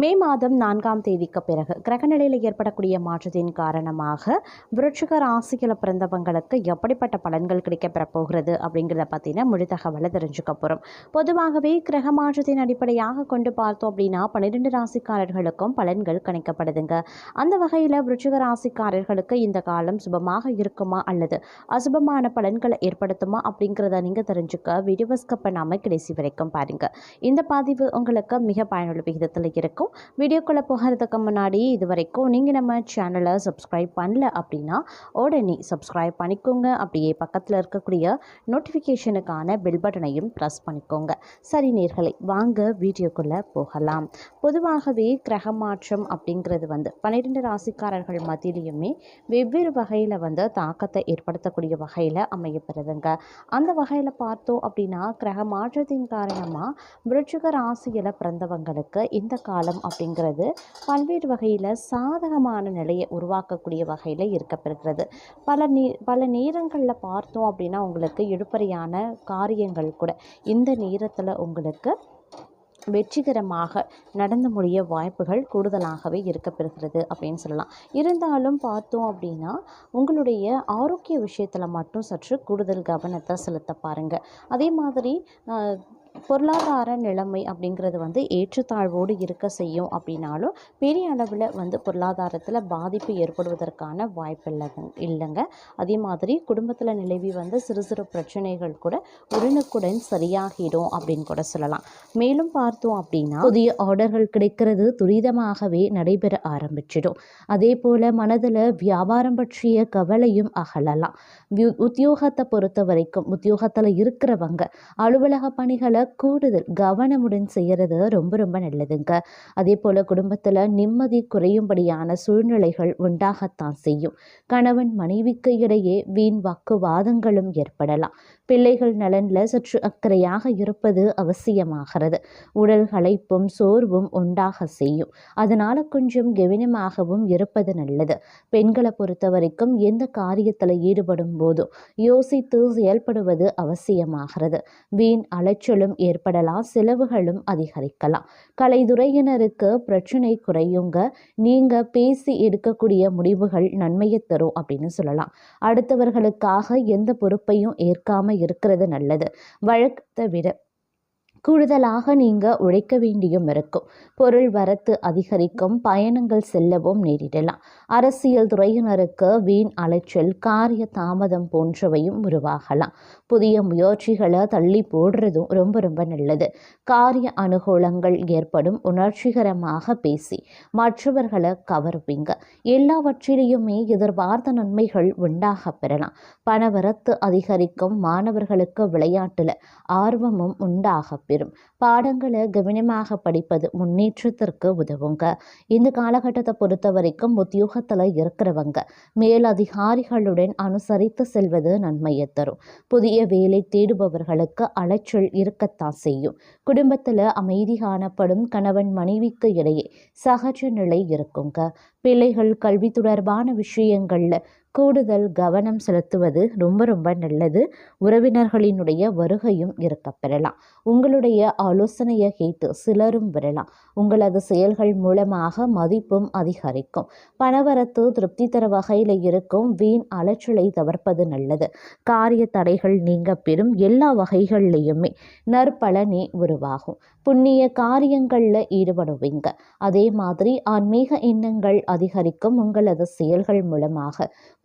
மே மாதம் நான்காம் தேதிக்கு பிறகு கிரகநிலையில் ஏற்படக்கூடிய மாற்றத்தின் காரணமாக விருட்சிக ராசியில் பிறந்தவங்களுக்கு எப்படிப்பட்ட பலன்கள் கிடைக்கப்பெறப் போகிறது அப்படிங்கிறத பற்றின முழு தகவலை தெரிஞ்சுக்க போகிறோம் பொதுவாகவே கிரக மாற்றத்தின் அடிப்படையாக கொண்டு பார்த்தோம் அப்படின்னா பன்னிரெண்டு ராசிக்காரர்களுக்கும் பலன்கள் கணிக்கப்படுதுங்க. அந்த வகையில் விருட்சிக ராசிக்காரர்களுக்கு இந்த காலம் சுபமாக இருக்குமா அல்லது அசுபமான பலன்களை ஏற்படுத்துமா அப்படிங்கிறத நீங்கள் தெரிஞ்சுக்க வீடியோ ஸ்கப் பண்ணாமல் கடைசி வரைக்கும் பாருங்கள் இந்த பதிவு உங்களுக்கு மிக பயனுள்ள விகிதத்தில் இருக்கும். வீடியோக்குள்ளே போகிறதுக்கு முன்னாடி இது வரைக்கும் நீங்கள் நம்ம சேனலை சப்ஸ்கிரைப் பண்ணல அப்படின்னா உடனே சப்ஸ்கிரைப் பண்ணிக்கோங்க. அப்படியே பக்கத்தில் இருக்கக்கூடிய நோட்டிஃபிகேஷனுக்கான பெல் பட்டனையும் ப்ரெஸ் பண்ணிக்கோங்க. சரி நேர்களை வாங்க வீடியோக்குள்ளே போகலாம். பொதுவாகவே கிரக மாற்றம் அப்படிங்கிறது வந்து பன்னிரெண்டு ராசிக்காரர்கள் மத்தியிலையுமே வெவ்வேறு வகையில் வந்து தாக்கத்தை ஏற்படுத்தக்கூடிய வகையில் அமையப்படுதுங்க அந்த வகையில் பார்த்தோம் அப்படின்னா கிரக மாற்றத்தின் காரணமாக விருட்சிக ராசியில் பிறந்தவங்களுக்கு இந்த காலம் அப்படிங்கிறது பல்வேறு வகையில் சாதகமான நிலையை உருவாக்கக்கூடிய வகையில் இருக்கப்பெறுகிறது. பல நீ பல நேரங்களில் பார்த்தோம் அப்படின்னா உங்களுக்கு இழுப்பறையான காரியங்கள் கூட இந்த நேரத்தில் உங்களுக்கு வெற்றிகரமாக நடந்து முடிய வாய்ப்புகள் கூடுதலாகவே இருக்கப்பெறுகிறது அப்படின்னு சொல்லலாம். இருந்தாலும் பார்த்தோம் அப்படின்னா உங்களுடைய ஆரோக்கிய விஷயத்தில் மட்டும் சற்று கூடுதல் கவனத்தை செலுத்த பாருங்கள் அதே மாதிரி பொருளாதார நிலைமை அப்படிங்கிறது வந்து ஏற்றத்தாழ்வோடு இருக்க செய்யும் அப்படின்னாலும் பெரிய அளவில் வந்து பொருளாதாரத்தில் பாதிப்பு ஏற்படுவதற்கான வாய்ப்பு இல்லைங்க இல்லைங்க. அதே மாதிரி குடும்பத்தில் நிலவி வந்த சிறு சிறு பிரச்சனைகள் கூட உடனுக்குடன் சரியாகிடும் அப்படின்னு கூட சொல்லலாம். மேலும் பார்த்தோம் அப்படின்னா புதிய ஆர்டர்கள் கிடைக்கிறது துரிதமாகவே நடைபெற ஆரம்பிச்சிடும். அதே போல் மனதில் வியாபாரம் பற்றிய கவலையும் அகலலாம். உத்தியோகத்தை பொறுத்த வரைக்கும் உத்தியோகத்தில் இருக்கிறவங்க அலுவலக பணிகளை கூடுதல் கவனமுடன் செய்கிறது ரொம்ப ரொம்ப நல்லதுங்க. அதே போல் குடும்பத்தில் நிம்மதி குறையும்படியான சூழ்நிலைகள் உண்டாகத்தான் செய்யும். கணவன் மனைவிக்கு இடையே வீண் வாக்குவாதங்களும் ஏற்படலாம். பிள்ளைகள் நலனில் சற்று அக்கறையாக இருப்பது அவசியமாகிறது. உடல் களைப்பும் சோர்வும் உண்டாக செய்யும். அதனால் கொஞ்சம் கவனமாகவும் இருப்பது நல்லது. பெண்களை பொறுத்த வரைக்கும் எந்த காரியத்தில் ஈடுபடும் போதும் யோசித்து செயல்படுவது அவசியமாகிறது. வீண் அலைச்சலும் ஏற்படலாம் செலவுகளும் அதிகரிக்கலாம். கலைத்துறையினருக்கு பிரச்சனை குறையுங்க. நீங்கள் பேசி எடுக்கக்கூடிய முடிவுகள் நன்மையை தரும் அப்படின்னு சொல்லலாம். அடுத்தவர்களுக்காக எந்த பொறுப்பையும் ஏற்காம இருக்கிறது நல்லது. வழக்கத்தை விட கூடுதலாக நீங்கள் உழைக்க வேண்டியும் இருக்கும். பொருள் வரத்து அதிகரிக்கும் பயணங்கள் செல்லவும் நேரிடலாம். அரசியல் துறையினருக்கு வீண் அலைச்சல் காரிய தாமதம் போன்றவையும் உருவாகலாம். புதிய முயற்சிகளை தள்ளி போடுறதும் ரொம்ப ரொம்ப நல்லது. காரிய அனுகூலங்கள் ஏற்படும் உணர்ச்சிகரமாக பேசி மற்றவர்களை கவர்வீங்க. எல்லாவற்றிலையுமே எதிர்பார்த்த நன்மைகள் உண்டாக பெறலாம். பணவரத்து அதிகரிக்கும் மாணவர்களுக்கு விளையாட்டில் ஆர்வமும் உண்டாக பெறும். பாடங்களை கவனமாக படிப்பது முன்னேற்றத்திற்கு உதவுங்க. இந்த காலகட்டத்தை பொறுத்த வரைக்கும் உத்தியோகத்தில் இருக்கிறவங்க. மேலதிகாரிகளுடன் அனுசரித்து செல்வது நன்மையை தரும். புதிய வேலை தேடுபவர்களுக்கு அலைச்சல் இருக்கத்தான் செய்யும். குடும்பத்தில் அமைதி காணப்படும் கணவன் மனைவிக்கு இடையே சகஜ நிலை இருக்குங்க. பிள்ளைகள் கல்வி தொடர்பான விஷயங்களில் கூடுதல் கவனம் செலுத்துவது ரொம்ப ரொம்ப நல்லது. உறவினர்களினுடைய வருகையும் இருக்க பெறலாம். உங்களுடைய ஆலோசனையை கேட்டு சிலரும் வரலாம் உங்களது செயல்கள் மூலமாக மதிப்பும் அதிகரிக்கும். பணவரத்து திருப்தி தர வகையில் இருக்கும். வீண் அலைச்சலை தவிர்ப்பது நல்லது. காரிய தடைகள் நீங்க பெறும் எல்லா வகைகள்லையுமே நற்பலனே உருவாகும். புண்ணிய காரியங்களில் ஈடுபடுவீங்க. அதே மாதிரி ஆன்மீக எண்ணங்கள் அதிகரிக்கும். உங்களது செயல்கள் மூலமாக.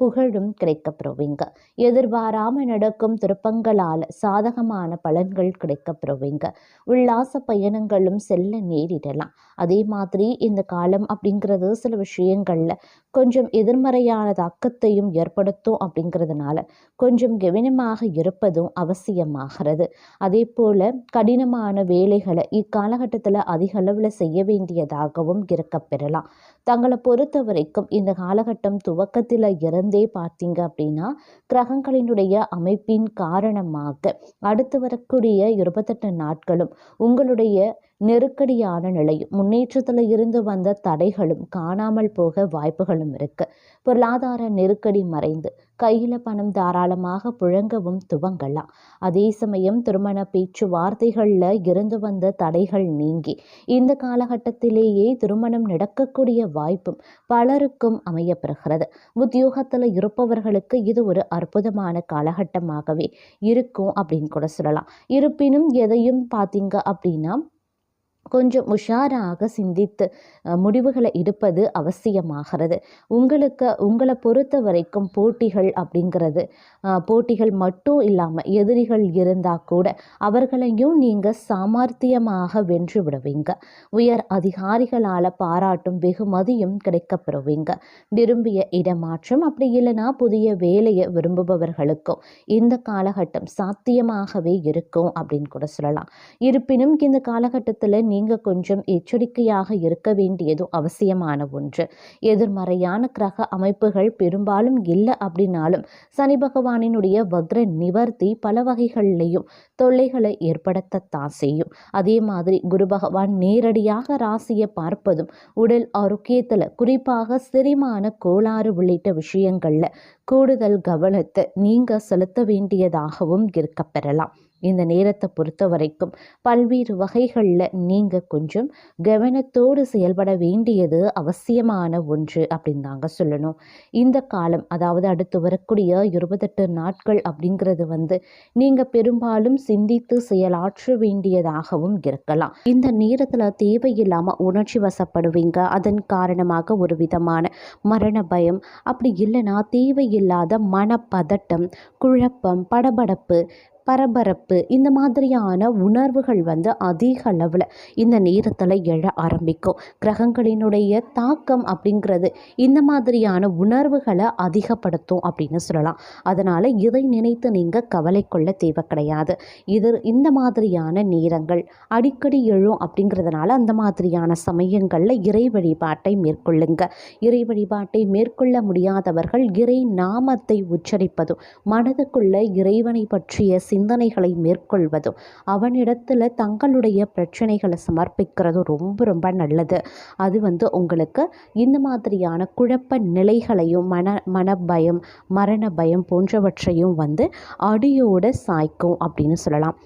புகழும் கிடைக்கப்பெறுவீங்க. எதிர்பாராம நடக்கும் திருப்பங்களால் சாதகமான பலன்கள் கிடைக்கப்பெறுவீங்க. உல்லாச பயணங்களும் செல்ல நேரிடலாம். அதே மாதிரி இந்த காலம் அப்படிங்கிறது சில விஷயங்களில் கொஞ்சம் எதிர்மறையான தாக்கத்தையும் ஏற்படுத்தும் அப்படிங்கிறதுனால கொஞ்சம் கவனமாக இருப்பதும் அவசியமாகிறது. அதே போல் கடினமான வேலைகளை இக்காலகட்டத்தில் அதிக அளவில் செய்ய வேண்டியதாகவும் இருக்கப்பெறலாம். தங்களை பொறுத்த வரைக்கும் இந்த காலகட்டம் துவக்கத்தில் இருந்தே பார்த்தீங்க அப்படின்னா கிரகங்களினுடைய அமைப்பின் காரணமாக அடுத்து வரக்கூடிய இருபத்தெட்டு நாட்களும் உங்களுடைய நெருக்கடியான நிலையும் முன்னேற்றத்தில் இருந்து வந்த தடைகளும் காணாமல் போக வாய்ப்புகளும் இருக்கு. பொருளாதார நெருக்கடி மறைந்து கையில் பணம் தாராளமாக புழங்கவும் துவங்கலாம். அதே சமயம் திருமண பேச்சுவார்த்தைகளில் இருந்து வந்த தடைகள் நீங்கி இந்த காலகட்டத்திலேயே திருமணம் நடக்கக்கூடிய வாய்ப்பும் பலருக்கும் அமையப்பெறுகிறது. உத்தியோகத்தில் இருப்பவர்களுக்கு இது ஒரு அற்புதமான காலகட்டமாகவே இருக்கும் அப்படின்னு கூட சொல்லலாம். இருப்பினும் எதையும் பார்த்தீங்க அப்படின்னா கொஞ்சம் உஷாராக சிந்தித்து முடிவுகளை எடுப்பது அவசியமாகிறது. உங்களுக்கு உங்களை பொறுத்த வரைக்கும் போட்டிகள் அப்படிங்கிறது போட்டிகள் மட்டும் இல்லாமல் எதிரிகள் இருந்தால் கூட அவர்களையும் நீங்கள் சாமர்த்தியமாக வென்று விடுவீங்க. உயர் அதிகாரிகளால் பாராட்டும் வெகுமதியும் கிடைக்கப்பெறுவீங்க. விரும்பிய இடமாற்றம் அப்படி இல்லைன்னா புதிய வேலையை விரும்புபவர்களுக்கும் இந்த காலகட்டம் சாத்தியமாகவே இருக்கும் அப்படின்னு கூட சொல்லலாம். இருப்பினும் இந்த காலகட்டத்தில் நீங்கள் கொஞ்சம் எச்சரிக்கையாக இருக்க வேண்டியதும் அவசியமான ஒன்று. எதிர்மறையான கிரக அமைப்புகள் பெரும்பாலும் இல்லை அப்படின்னாலும் சனி பகவானினுடைய வக்ர நிவர்த்தி பல வகைகள்லையும் தொல்லைகளை ஏற்படுத்தத்தான் செய்யும். அதே மாதிரி குரு பகவான் நேரடியாக ராசியை பார்ப்பதும் உடல் ஆரோக்கியத்தில் குறிப்பாக செரிமான கோளாறு உள்ளிட்ட விஷயங்களில் கூடுதல் கவனத்தை நீங்கள் செலுத்த வேண்டியதாகவும் இருக்கப் பெறலாம் இந்த நேரத்தை பொறுத்த வரைக்கும் பல்வேறு வகைகளில் நீங்கள் கொஞ்சம் கவனத்தோடு செயல்பட வேண்டியது அவசியமான ஒன்று அப்படின்னு தாங்க சொல்லணும். இந்த காலம் அதாவது அடுத்து வரக்கூடிய இருபத்தெட்டு நாட்கள் அப்படிங்கிறது வந்து நீங்கள் பெரும்பாலும் சிந்தித்து செயலாற்ற வேண்டியதாகவும் இருக்கலாம். இந்த நேரத்தில் தேவையில்லாமல் உணர்ச்சி வசப்படுவீங்க. அதன் காரணமாக ஒரு விதமான மரண பயம் அப்படி இல்லைன்னா தேவையில்லாத மனப்பதட்டம் குழப்பம் படபடப்பு பரபரப்பு இந்த மாதிரியான உணர்வுகள் வந்து அதிக அளவில் இந்த நேரத்தில் எழ ஆரம்பிக்கும். கிரகங்களினுடைய தாக்கம் அப்படிங்கிறது இந்த மாதிரியான உணர்வுகளை அதிகப்படுத்தும் அப்படின்னு சொல்லலாம். அதனால் இதை நினைத்து நீங்கள் கவலை கொள்ள தேவை கிடையாது. இது இந்த மாதிரியான நேரங்கள் அடிக்கடி எழும் அப்படிங்கிறதுனால அந்த மாதிரியான சமயங்களில் இறை வழிபாட்டை மேற்கொள்ளுங்க. இறை வழிபாட்டை மேற்கொள்ள முடியாதவர்கள் இறை நாமத்தை உச்சரிப்பதும் மனதுக்குள்ள இறைவனை பற்றிய சிந்தனைகளை மேற்கொள்வதும் அவனிடத்தில் தங்களுடைய பிரச்சனைகளை சமர்ப்பிக்கிறதும் ரொம்ப ரொம்ப நல்லது. அது வந்து உங்களுக்கு இந்த மாதிரியான குழப்ப நிலைகளையும் மன மனபயம் மரண பயம் போன்றவற்றையும் வந்து அடியோடு சாய்க்கும் அப்படின்னு சொல்லலாம்.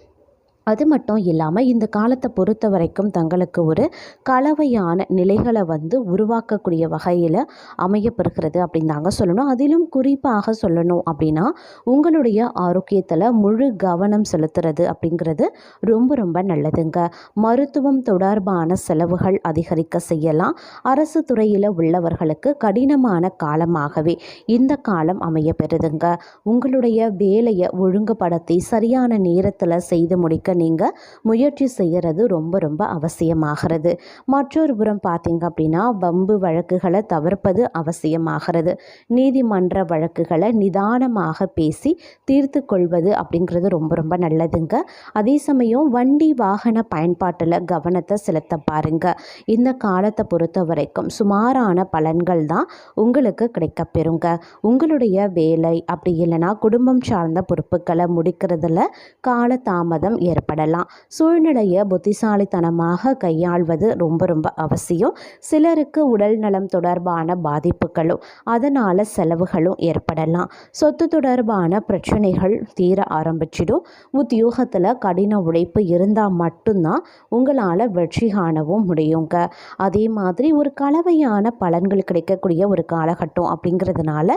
அது மட்டும் இல்லாமல் இந்த காலத்தை பொறுத்த வரைக்கும் தங்களுக்கு ஒரு கலவையான நிலைகளை வந்து உருவாக்கக்கூடிய வகையில் அமையப்பெறுகிறது அப்படின்னு தாங்க சொல்லணும். அதிலும் குறிப்பாக சொல்லணும் அப்படின்னா உங்களுடைய ஆரோக்கியத்தில் முழு கவனம் செலுத்துறது அப்படிங்கிறது ரொம்ப ரொம்ப நல்லதுங்க. மருத்துவம் தொடர்பான செலவுகள் அதிகரிக்க செய்யலாம். அரசு துறையில் உள்ளவர்களுக்கு கடினமான காலமாகவே இந்த காலம் அமைய பெறுதுங்க உங்களுடைய வேலையை ஒழுங்குபடுத்தி சரியான நேரத்தில் செய்து முடிக்க நீங்கள் முயற்சி செய்கிறது ரொம்ப ரொம்ப அவசியமாகிறது. மற்றொரு புறம் பார்த்தீங்க அப்படின்னா வம்பு வழக்குகளை தவிர்ப்பது அவசியமாகிறது. நீதிமன்ற வழக்குகளை நிதானமாக பேசி தீர்த்து கொள்வது அப்படிங்கிறது ரொம்ப ரொம்ப நல்லதுங்க. அதே சமயம் வண்டி வாகன பயன்பாட்டில் கவனத்தை செலுத்த பாருங்க. இந்த காலத்தை பொறுத்த வரைக்கும் சுமாரான பலன்கள் தான் உங்களுக்கு கிடைக்கப்பெறுங்க உங்களுடைய வேலை அப்படி இல்லைன்னா குடும்பம் சார்ந்த பொறுப்புகளை முடிக்கிறதுல காலதாமதம் ஏற்படலாம் சூழ்நிலையை புத்திசாலித்தனமாக கையாள்வது ரொம்ப ரொம்ப அவசியம். சிலருக்கு உடல் நலம் தொடர்பான பாதிப்புகளும் அதனால் செலவுகளும் ஏற்படலாம். சொத்து தொடர்பான பிரச்சனைகள் தீர ஆரம்பிச்சிடும். உத்தியோகத்தில் கடின உழைப்பு இருந்தால் மட்டும்தான் உங்களால் வெற்றி காணவும் முடியுங்க. அதே மாதிரி ஒரு கலவையான பலன்கள் கிடைக்கக்கூடிய ஒரு காலகட்டம் அப்படிங்கிறதுனால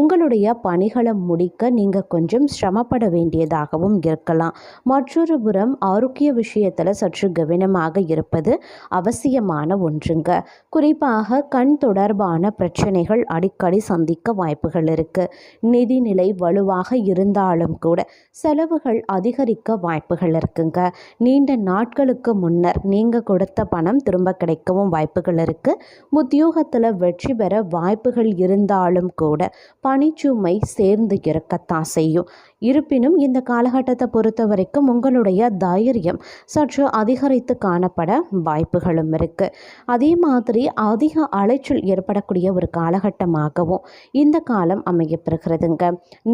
உங்களுடைய பணிகளை முடிக்க நீங்கள் கொஞ்சம் சிரமப்பட வேண்டியதாகவும் இருக்கலாம். மற்றொரு புறம் ஆரோக்கிய விஷயத்தில் சற்று கவனமாக இருப்பது அவசியமான ஒன்றுங்க. குறிப்பாக கண் தொடர்பான பிரச்சனைகள் அடிக்கடி சந்திக்க வாய்ப்புகள் இருக்குது நிதிநிலை வலுவாக இருந்தாலும் கூட செலவுகள் அதிகரிக்க வாய்ப்புகள் இருக்குங்க. நீண்ட நாட்களுக்கு முன்னர் நீங்கள் கொடுத்த பணம் திரும்ப கிடைக்கவும் வாய்ப்புகள் இருக்குது உத்தியோகத்தில் வெற்றி பெற வாய்ப்புகள் இருந்தாலும் கூட பணிச்சுமை சேர்ந்து இருக்கத்தான் செய்யும். இருப்பினும் இந்த காலகட்டத்தை பொறுத்த வரைக்கும் உங்களுடைய தைரியம் சற்று அதிகரித்து காணப்பட வாய்ப்புகளும் இருக்குது அதே மாதிரி அதிக அலைச்சல் ஏற்படக்கூடிய ஒரு காலகட்டமாகவும் இந்த காலம் அமையப்பெறுகிறதுங்க.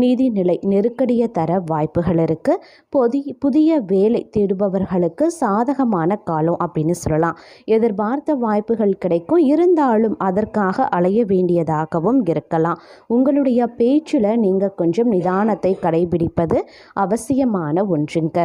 நிதிநிலை நெருக்கடியை தர வாய்ப்புகள் இருக்குது புதிய புதிய வேலை தேடுபவர்களுக்கு சாதகமான காலம் அப்படின்னு சொல்லலாம். எதிர்பார்த்த வாய்ப்புகள் கிடைக்கும். இருந்தாலும் அதற்காக அலைய வேண்டியதாகவும் இருக்கலாம். உங்களுடைய பேச்சில் நீங்கள் கொஞ்சம் நிதானத்தை கடைபிடிப்பது அவசியமான ஒன்றுங்க.